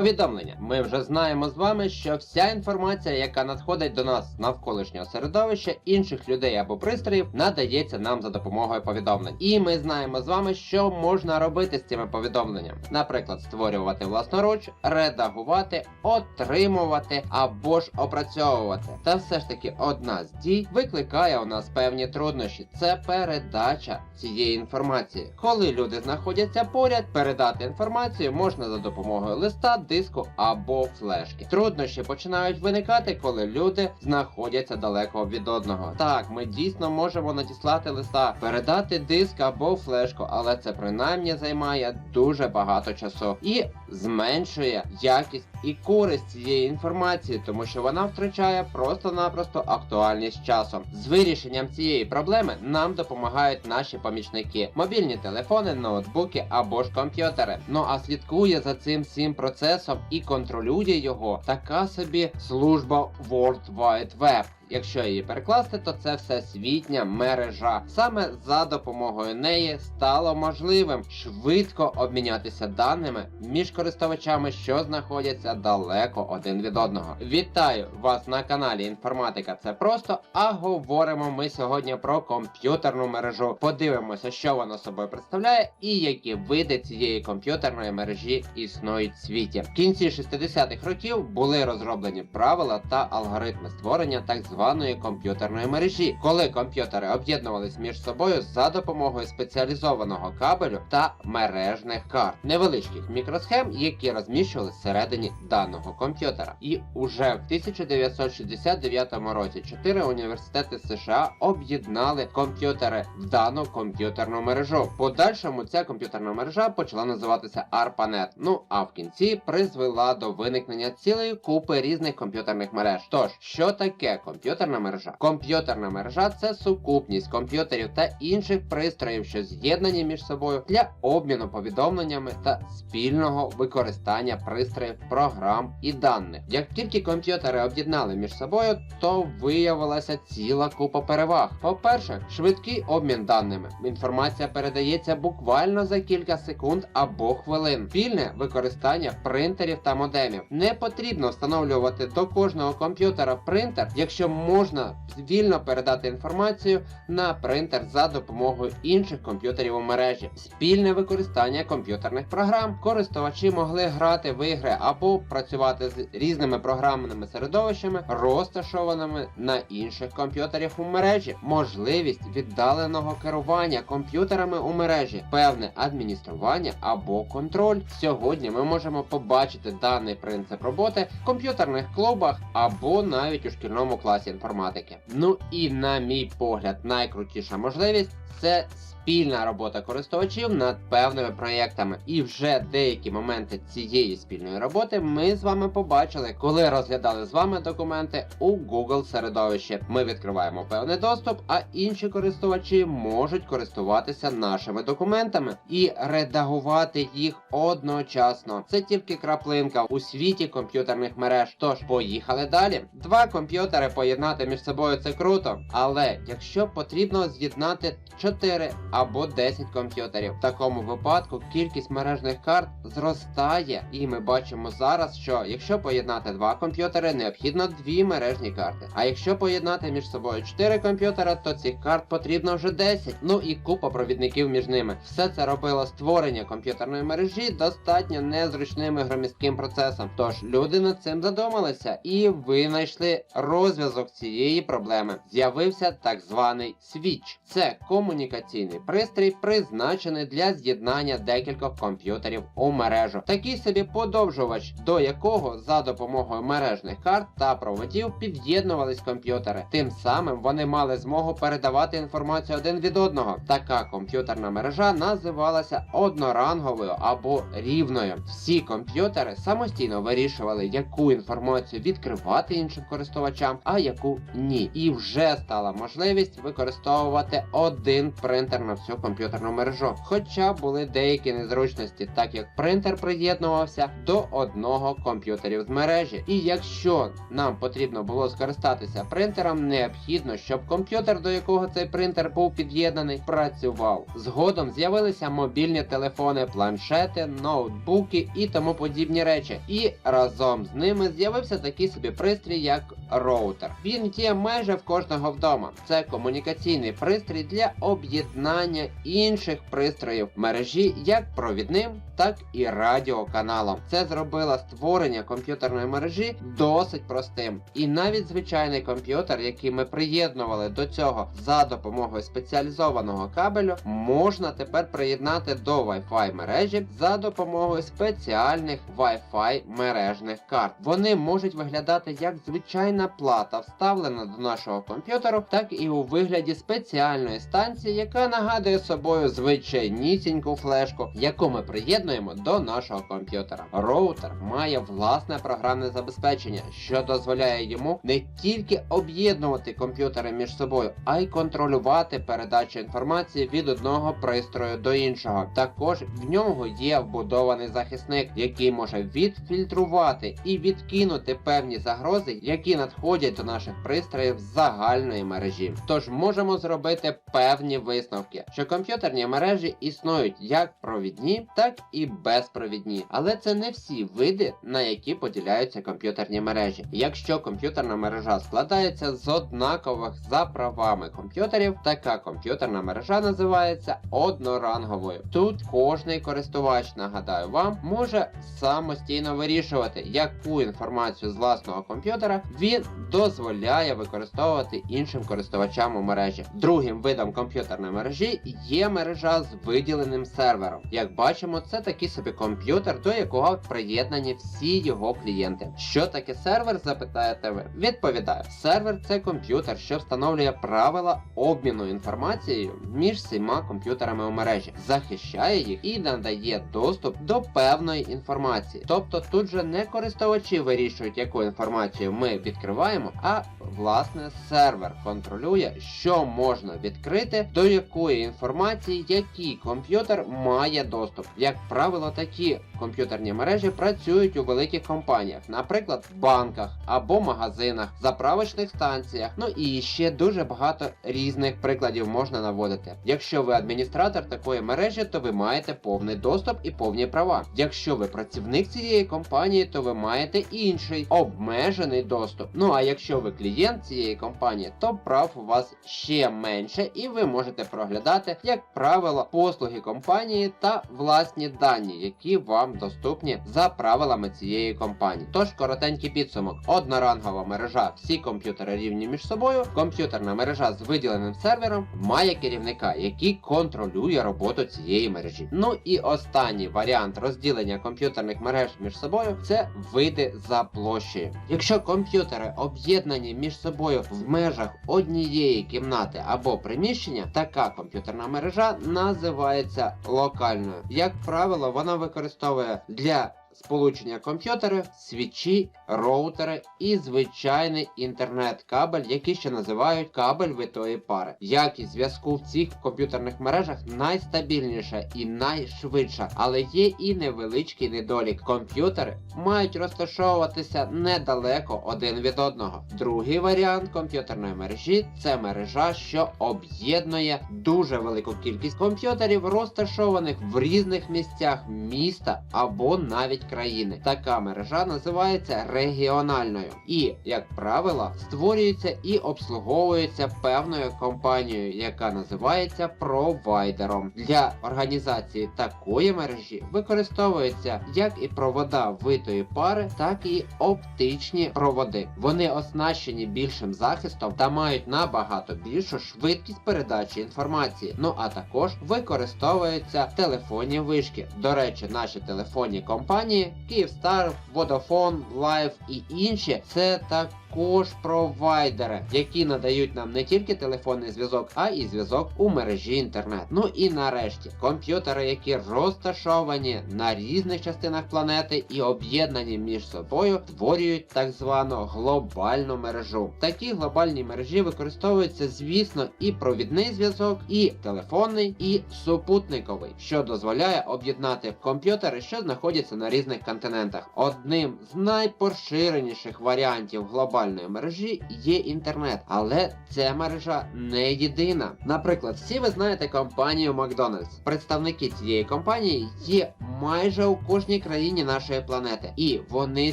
Повідомлення. Ми вже знаємо з вами, що вся інформація, яка надходить до нас з навколишнього середовища, інших людей або пристроїв, надається нам за допомогою повідомлень. І ми знаємо з вами, що можна робити з цими повідомленнями. Наприклад, створювати власноруч, редагувати, отримувати або ж опрацьовувати. Та все ж таки одна з дій викликає у нас певні труднощі. Це передача цієї інформації. Коли люди знаходяться поряд, передати інформацію можна за допомогою листа, диску або флешки. Труднощі починають виникати, коли люди знаходяться далеко від одного. Так, ми дійсно можемо надіслати листа, передати диск або флешку, але це принаймні займає дуже багато часу і зменшує якість і користь цієї інформації, тому що вона втрачає просто-напросто актуальність часом. З вирішенням цієї проблеми нам допомагають наші помічники, мобільні телефони, ноутбуки або ж комп'ютери. Ну а слідкує за цим всім процесом і контролює його така собі служба World Wide Web. Якщо її перекласти, то це всесвітня мережа. Саме за допомогою неї стало можливим швидко обмінятися даними між користувачами, що знаходяться далеко один від одного. Вітаю вас на каналі Інформатика. Це просто. А говоримо ми сьогодні про комп'ютерну мережу. Подивимося, що вона собою представляє, і які види цієї комп'ютерної мережі існують в світі. В кінці 60-х років були розроблені правила та алгоритми створення так званої комп'ютерної мережі, коли комп'ютери об'єднувались між собою за допомогою спеціалізованого кабелю та мережних карт, невеличких мікросхем, які розміщували всередині даного комп'ютера. І уже в 1969 році чотири університети США об'єднали комп'ютери в дану комп'ютерну мережу. Подальшому ця комп'ютерна мережа почала називатися ARPANET. Ну а в кінці призвела до виникнення цілої купи різних комп'ютерних мереж. Тож, що таке комп'ютерна мережа? Комп'ютерна мережа це сукупність комп'ютерів та інших пристроїв, що з'єднані між собою для обміну повідомленнями та спільного використання пристроїв, програм і даних. Як тільки комп'ютери об'єднали між собою, то виявилася ціла купа переваг. По-перше, швидкий обмін даними. Інформація передається буквально за кілька секунд або хвилин. Спільне використання принтерів та модемів. Не потрібно встановлювати до кожного комп'ютера принтер, якщо можна вільно передати інформацію на принтер за допомогою інших комп'ютерів у мережі. Спільне використання комп'ютерних програм. Користувачі могли грати в ігри або працювати з різними програмними середовищами, розташованими на інших комп'ютерів у мережі. Можливість віддаленого керування комп'ютерами у мережі, певне адміністрування або контроль. Сьогодні ми можемо побачити даний принцип роботи в комп'ютерних клубах або навіть у шкільному класі інформатики. Ну і на мій погляд, найкрутіша можливість це спільна робота користувачів над певними проєктами. І вже деякі моменти цієї спільної роботи ми з вами побачили, коли розглядали з вами документи у Google середовищі. Ми відкриваємо певний доступ, а інші користувачі можуть користуватися нашими документами і редагувати їх одночасно. Це тільки краплинка у світі комп'ютерних мереж. Тож поїхали далі. Два комп'ютери поєднати між собою це круто, але якщо потрібно з'єднати 4 або 10 комп'ютерів. В такому випадку кількість мережних карт зростає, і ми бачимо зараз, що якщо поєднати два комп'ютери, необхідно дві мережні карти. А якщо поєднати між собою 4 комп'ютера, то цих карт потрібно вже 10. Ну і купа провідників між ними. Все це робило створення комп'ютерної мережі достатньо незручним і громістким процесом. Тож люди над цим задумалися і винайшли розв'язок цієї проблеми. З'явився так званий свіч. Це комунікаційний пристрій, призначений для з'єднання декількох комп'ютерів у мережу. Такий собі подовжувач, до якого за допомогою мережних карт та проводів під'єднувались комп'ютери. Тим самим вони мали змогу передавати інформацію один від одного. Така комп'ютерна мережа називалася одноранговою або рівною. Всі комп'ютери самостійно вирішували, яку інформацію відкривати іншим користувачам, а яку ні. І вже стала можливість використовувати один принтер на всю комп'ютерну мережу. Хоча були деякі незручності, так як принтер приєднувався до одного комп'ютерів з мережі. І якщо нам потрібно було скористатися принтером, необхідно, щоб комп'ютер, до якого цей принтер був під'єднаний, працював. Згодом з'явилися мобільні телефони, планшети, ноутбуки і тому подібні речі. І разом з ними з'явився такий собі пристрій, як роутер. Він є майже в кожного вдома. Це комунікаційний пристрій для об'єднання інших пристроїв мережі як провідним, так і радіоканалом. Це зробило створення комп'ютерної мережі досить простим. І навіть звичайний комп'ютер, який ми приєднували до цього за допомогою спеціалізованого кабелю, можна тепер приєднати до Wi-Fi мережі за допомогою спеціальних Wi-Fi мережних карт. Вони можуть виглядати як звичайна плата, вставлена до нашого комп'ютеру, так і у вигляді спеціальної станції, яка нагадує собою звичайнісіньку флешку, яку ми приєднуємо до нашого комп'ютера. Роутер має власне програмне забезпечення, що дозволяє йому не тільки об'єднувати комп'ютери між собою, а й контролювати передачу інформації від одного пристрою до іншого. Також в нього є вбудований захисник, який може відфільтрувати і відкинути певні загрози, які надходять до наших пристроїв загальної мережі. Тож можемо зробити певні висновки, що комп'ютерні мережі існують як провідні, так і безпровідні, але це не всі види, на які поділяються комп'ютерні мережі. Якщо комп'ютерна мережа складається з однакових за правами комп'ютерів, така комп'ютерна мережа називається одноранговою. Тут кожний користувач, нагадаю вам, може самостійно вирішувати, яку інформацію з власного комп'ютера він дозволяє використовувати іншим користувачам у мережі. Другим видом комп'ютерної мережі є мережа з виділеним сервером. Як бачимо, це такий собі комп'ютер, до якого приєднані всі його клієнти. Що таке сервер? Запитаєте ви? Відповідаю, сервер це комп'ютер, що встановлює правила обміну інформацією між всіма комп'ютерами у мережі, захищає їх і надає доступ до певної інформації. Тобто тут же не користувачі вирішують, яку інформацію ми відкриваємо, а власне сервер контролює, що можна відкрити, до якої інформації який комп'ютер має доступ. Як правило, такі комп'ютерні мережі працюють у великих компаніях, наприклад, в банках або магазинах, заправочних станціях. Ну і ще дуже багато різних прикладів можна наводити. Якщо ви адміністратор такої мережі, то ви маєте повний доступ і повні права. Якщо ви працівник цієї компанії, то ви маєте інший обмежений доступ. Ну а якщо ви клієнт цієї компанії, то прав у вас ще менше, і ви можете проглядати, як правило, послуги компанії та власні дані, які вам доступні за правилами цієї компанії. Тож коротенький підсумок: однорангова мережа, всі комп'ютери рівні між собою. Комп'ютерна мережа з виділеним сервером має керівника, який контролює роботу цієї мережі. Ну і останній варіант розділення комп'ютерних мереж між собою це види за площею. Якщо комп'ютери об'єднані між собою в межах однієї кімнати або приміщення, така комп'ютерна мережа називається локальною. Як правило, вона використовує для сполучення комп'ютери, свічі, роутери і звичайний інтернет-кабель, який ще називають кабель витої пари. Якість зв'язку в цих комп'ютерних мережах найстабільніша і найшвидша, але є і невеличкий недолік. Комп'ютери мають розташовуватися недалеко один від одного. Другий варіант комп'ютерної мережі це мережа, що об'єднує дуже велику кількість комп'ютерів, розташованих в різних місцях міста або навіть країни. Така мережа називається регіональною і, як правило, створюється і обслуговується певною компанією, яка називається провайдером. Для організації такої мережі використовуються як і провода витої пари, так і оптичні проводи. Вони оснащені більшим захистом та мають набагато більшу швидкість передачі інформації. Ну а також використовуються телефонні вишки. До речі, наші телефонні компанії Kyivstar, Vodafone, Life і інші це так також провайдери, які надають нам не тільки телефонний зв'язок, а й зв'язок у мережі інтернет. Ну і нарешті комп'ютери, які розташовані на різних частинах планети і об'єднані між собою, створюють так звану глобальну мережу. Такі глобальні мережі використовуються, звісно, і провідний зв'язок, і телефонний, і супутниковий, що дозволяє об'єднати комп'ютери, що знаходяться на різних континентах. Одним з найпоширеніших варіантів глобальної мережі є інтернет, але ця мережа не єдина. Наприклад, всі ви знаєте компанію Макдональдс. Представники цієї компанії є майже у кожній країні нашої планети, і вони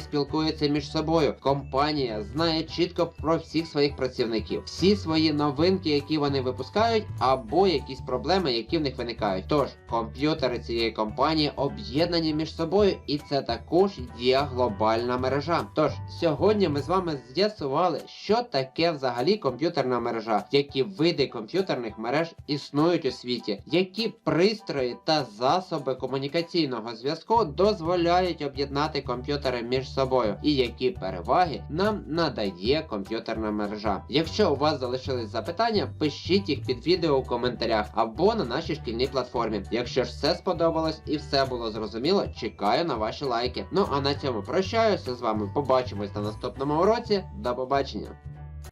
спілкуються між собою. Компанія знає чітко про всіх своїх працівників, всі свої новинки, які вони випускають, або якісь проблеми, які в них виникають. Тож комп'ютери цієї компанії об'єднані між собою, і це також є глобальна мережа. Тож сьогодні ми з вами з'ясували, що таке взагалі комп'ютерна мережа, які види комп'ютерних мереж існують у світі, які пристрої та засоби комунікаційного зв'язку дозволяють об'єднати комп'ютери між собою, і які переваги нам надає комп'ютерна мережа. Якщо у вас залишились запитання, пишіть їх під відео у коментарях або на нашій шкільній платформі. Якщо ж все сподобалось і все було зрозуміло, чекаю на ваші лайки. Ну а на цьому прощаюся з вами. Побачимось на наступному уроці. До побачення.